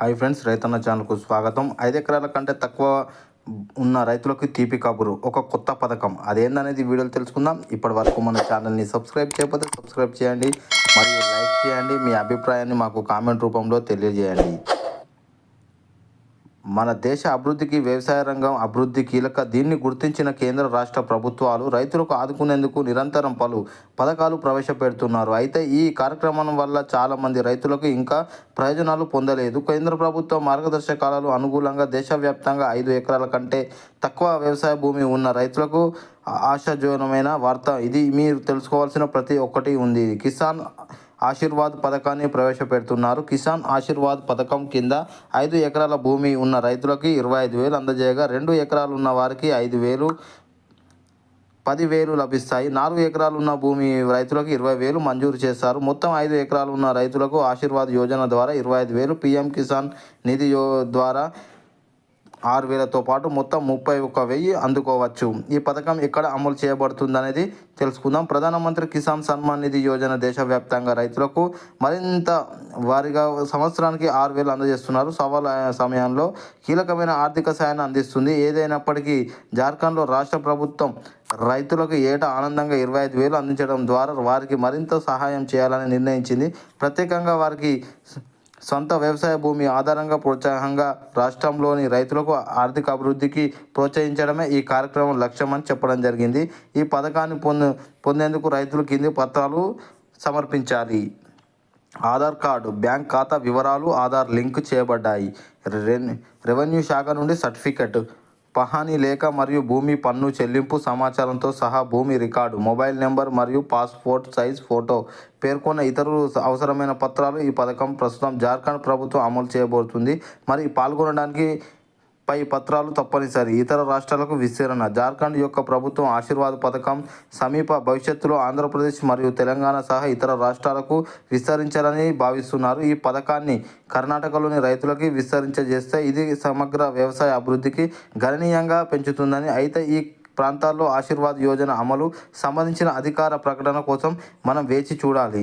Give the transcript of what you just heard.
Hi friends రైతన్న ఛానల్కు స్వాగతం. ఐదు ఎకరాల కంటే తక్కువ ఉన్న రైతులకు తీపి కబురు ఒక కొత్త పథకం. అదేందనేది వీడియోలు తెలుసుకుందాం. ఇప్పటి వరకు మన ఛానల్ని సబ్స్క్రైబ్ చేయకపోతే సబ్స్క్రైబ్ చేయండి మరియు లైక్ చేయండి మీ అభిప్రాయాన్ని మాకు కామెంట్ రూపంలో తెలియజేయండి. మన దేశ అభివృద్ధికి వ్యవసాయ రంగం అభివృద్ధి కీలక. దీన్ని గుర్తించిన కేంద్ర రాష్ట్ర ప్రభుత్వాలు రైతులకు ఆదుకునేందుకు నిరంతరం పలు పథకాలు ప్రవేశపెడుతున్నారు. అయితే ఈ కార్యక్రమం వల్ల చాలామంది రైతులకు ఇంకా ప్రయోజనాలు పొందలేదు. కేంద్ర ప్రభుత్వ మార్గదర్శకాలు అనుకూలంగా దేశవ్యాప్తంగా ఐదు ఎకరాల కంటే తక్కువ వ్యవసాయ భూమి ఉన్న రైతులకు ఆశాజనమైన వార్త ఇది. మీరు తెలుసుకోవాల్సిన ప్రతి ఒక్కటి ఉంది. కిసాన్ ఆశీర్వాద్ పథకాన్ని ప్రవేశపెడుతున్నారు. కిసాన్ ఆశీర్వాద్ పథకం కింద ఐదు ఎకరాల భూమి ఉన్న రైతులకి ఇరవై ఐదు వేలు అందజేయగా రెండు ఎకరాలు ఉన్న వారికి ఐదు వేలు పదివేలు లభిస్తాయి. నాలుగు ఎకరాలు ఉన్న భూమి రైతులకు ఇరవై వేలు మంజూరు చేస్తారు మొత్తం ఐదు ఎకరాలు ఉన్న రైతులకు ఆశీర్వాద్ యోజన ద్వారా ఇరవై ఐదు వేలు పీఎం కిసాన్ నిధి యో ద్వారా ఆరు వేలతో పాటు మొత్తం ముప్పై ఒక్క వెయ్యి అందుకోవచ్చు. ఈ పథకం ఎక్కడ అమలు చేయబడుతుందనేది తెలుసుకుందాం. ప్రధానమంత్రి కిసాన్ సన్మాన్ నిధి యోజన దేశవ్యాప్తంగా రైతులకు మరింత వారిగా సంవత్సరానికి ఆరు వేలు అందజేస్తున్నారు. సవాల్ సమయంలో కీలకమైన ఆర్థిక సాయాన్ని అందిస్తుంది. ఏదైనప్పటికీ జార్ఖండ్లో రాష్ట్ర ప్రభుత్వం రైతులకు ఏటా ఆనందంగా ఇరవై ఐదు వేలు అందించడం ద్వారా వారికి మరింత సహాయం చేయాలని నిర్ణయించింది. ప్రత్యేకంగా వారికి సొంత వ్యవసాయ భూమి ఆధారంగా ప్రోత్సాహంగా రాష్ట్రంలోని రైతులకు ఆర్థిక అభివృద్ధికి ప్రోత్సహించడమే ఈ కార్యక్రమం లక్ష్యమని చెప్పడం జరిగింది. ఈ పథకాన్ని పొందు పొందేందుకు రైతులు కింది పత్రాలు సమర్పించాలి. ఆధార్ కార్డు బ్యాంక్ ఖాతా వివరాలు ఆధార్ లింక్ చేయబడ్డాయి. రెన్ రెవెన్యూ శాఖ నుండి సర్టిఫికెట్ పహాని లేఖ మరియు భూమి పన్ను చెల్లింపు సమాచారంతో సహా భూమి రికార్డు మొబైల్ నెంబర్ మరియు పాస్పోర్ట్ సైజ్ ఫోటో పేర్కొన్న ఇతరులు అవసరమైన పత్రాలు ఈ పథకం ప్రస్తుతం జార్ఖండ్ ప్రభుత్వం అమలు చేయబోతుంది. మరి పాల్గొనడానికి పై పత్రాలు తప్పనిసరి. ఇతర రాష్ట్రాలకు విస్తరణ. జార్ఖండ్ యొక్క ప్రభుత్వం ఆశీర్వాద పథకం సమీప భవిష్యత్తులో ఆంధ్రప్రదేశ్ మరియు తెలంగాణ సహా ఇతర రాష్ట్రాలకు విస్తరించాలని భావిస్తున్నారు. ఈ పథకాన్ని కర్ణాటకలోని రైతులకి విస్తరించజేస్తే ఇది సమగ్ర వ్యవసాయ అభివృద్ధికి గణనీయంగా పెంచుతుందని అయితే ఈ ప్రాంతాల్లో ఆశీర్వాద్ యోజన అమలు సంబంధించిన అధికార ప్రకటన కోసం మనం వేచి చూడాలి.